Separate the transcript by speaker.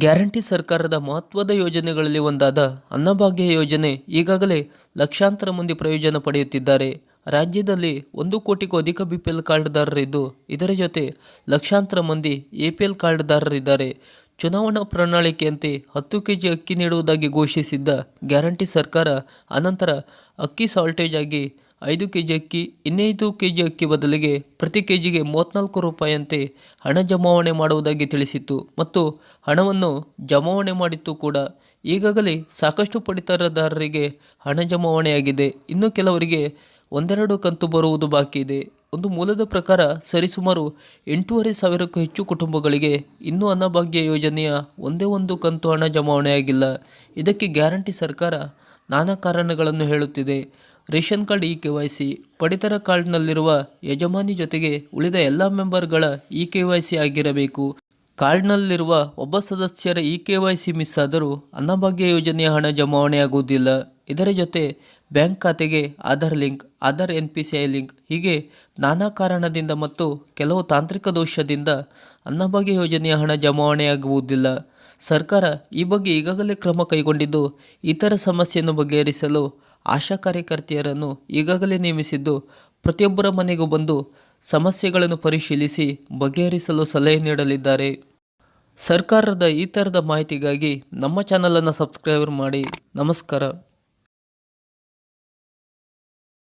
Speaker 1: Guarantee ಸರ್ಕಾರದ ಮಹತ್ವದ ಯೋಜನೆಗಳಲ್ಲಿ ಒಂದಾದ ಅನ್ನಭಾಗ್ಯ ಯೋಜನೆ ಈಗಾಗಲೇ ಲಕ್ಷಾಂತರ ಮಂದಿ ಪ್ರಯೋಜನ ಪಡೆಯುತ್ತಿದ್ದಾರೆ. ರಾಜ್ಯದಲ್ಲಿ ಒಂದು ಕೋಟಿಗೂ ಅಧಿಕ ಬಿಪಿಎಲ್ ಕಾರ್ಡ್ದಾರರಿದ್ದು, ಇದರ ಜೊತೆ ಲಕ್ಷಾಂತರ ಮಂದಿ ಎಪಿಎಲ್ ಕಾರ್ಡ್ದಾರರಿದ್ದಾರೆ. ಚುನಾವಣಾ ಪ್ರಣಾಳಿಕೆಯಂತೆ ಹತ್ತು ಕೆಜಿ ಅಕ್ಕಿ ನೀಡುವುದಾಗಿ ಘೋಷಿಸಿದ್ದ ಗ್ಯಾರಂಟಿ ಸರ್ಕಾರ, ಅನಂತರ ಅಕ್ಕಿ ಸಾಲ್ಟೇಜ್ ಆಗಿ ಐದು ಕೆ ಜಿ ಅಕ್ಕಿ, ಇನ್ನೈದು ಕೆ ಜಿ ಅಕ್ಕಿ ಬದಲಿಗೆ ಪ್ರತಿ ಕೆ ಜಿಗೆ ಮೂವತ್ತ್ನಾಲ್ಕು ರೂಪಾಯಿಯಂತೆ ಹಣ ಜಮಾವಣೆ ಮಾಡುವುದಾಗಿ ತಿಳಿಸಿತ್ತು. ಮತ್ತು ಹಣವನ್ನು ಜಮಾವಣೆ ಮಾಡಿತ್ತು ಕೂಡ ಈಗಾಗಲೇ ಸಾಕಷ್ಟು ಪಡಿತರದಾರರಿಗೆ ಹಣ ಜಮಾವಣೆಯಾಗಿದೆ. ಇನ್ನು ಕೆಲವರಿಗೆ ಒಂದೆರಡು ಕಂತು ಬರುವುದು ಬಾಕಿ ಇದೆ. ಒಂದು ಮೂಲದ ಪ್ರಕಾರ ಸರಿಸುಮಾರು ಎಂಟೂವರೆ ಸಾವಿರಕ್ಕೂ ಹೆಚ್ಚು ಕುಟುಂಬಗಳಿಗೆ ಇನ್ನೂ ಅನ್ನಭಾಗ್ಯ ಯೋಜನೆಯ ಒಂದೇ ಒಂದು ಕಂತು ಹಣ ಜಮಾವಣೆಯಾಗಿಲ್ಲ. ಇದಕ್ಕೆ ಗ್ಯಾರಂಟಿ ಸರ್ಕಾರ ನಾನಾ ಕಾರಣಗಳನ್ನು ಹೇಳುತ್ತಿದೆ. Ration card E K Y C, ಪಡಿತರ ಕಾರ್ಡ್ನಲ್ಲಿರುವ ಯಜಮಾನಿ ಜೊತೆಗೆ ಉಳಿದ ಎಲ್ಲ ಮೆಂಬರ್ಗಳ ಇ ಕೆ ವೈ ಸಿ ಆಗಿರಬೇಕು. ಕಾರ್ಡ್ನಲ್ಲಿರುವ ಒಬ್ಬ ಸದಸ್ಯರ E K Y C miss ಆದರೂ ಅನ್ನಭಾಗ್ಯ ಯೋಜನೆಯ ಹಣ ಜಮಾವಣೆಯಾಗುವುದಿಲ್ಲ. ಇದರ ಜೊತೆ ಬ್ಯಾಂಕ್ ಖಾತೆಗೆ Aadhaar link, Aadhaar N P C I link ಹೀಗೆ ನಾನಾ ಕಾರಣದಿಂದ ಮತ್ತು ಕೆಲವು ತಾಂತ್ರಿಕ ದೋಷದಿಂದ ಅನ್ನಭಾಗ್ಯ ಯೋಜನೆಯ ಹಣ ಜಮಾವಣೆಯಾಗುವುದಿಲ್ಲ. ಸರ್ಕಾರ ಈ ಬಗ್ಗೆ ಈಗಾಗಲೇ ಕ್ರಮ ಕೈಗೊಂಡಿದ್ದು ಇತರ ಸಮಸ್ಯೆಯನ್ನು ಬಗೆಹರಿಸಲು ಆಶಾ ಕಾರ್ಯಕರ್ತೆಯರನ್ನು ಈಗಾಗಲೇ ನೇಮಿಸಿದ್ದು, ಪ್ರತಿಯೊಬ್ಬರ ಮನೆಗೂ ಬಂದು ಸಮಸ್ಯೆಗಳನ್ನು ಪರಿಶೀಲಿಸಿ ಬಗೆಹರಿಸಲು ಸಲಹೆ ನೀಡಲಿದ್ದಾರೆ. ಸರ್ಕಾರದ ಈ ಥರದ ಮಾಹಿತಿಗಾಗಿ ನಮ್ಮ ಚಾನಲನ್ನು ಸಬ್ಸ್ಕ್ರೈಬರ್ ಮಾಡಿ. ನಮಸ್ಕಾರ.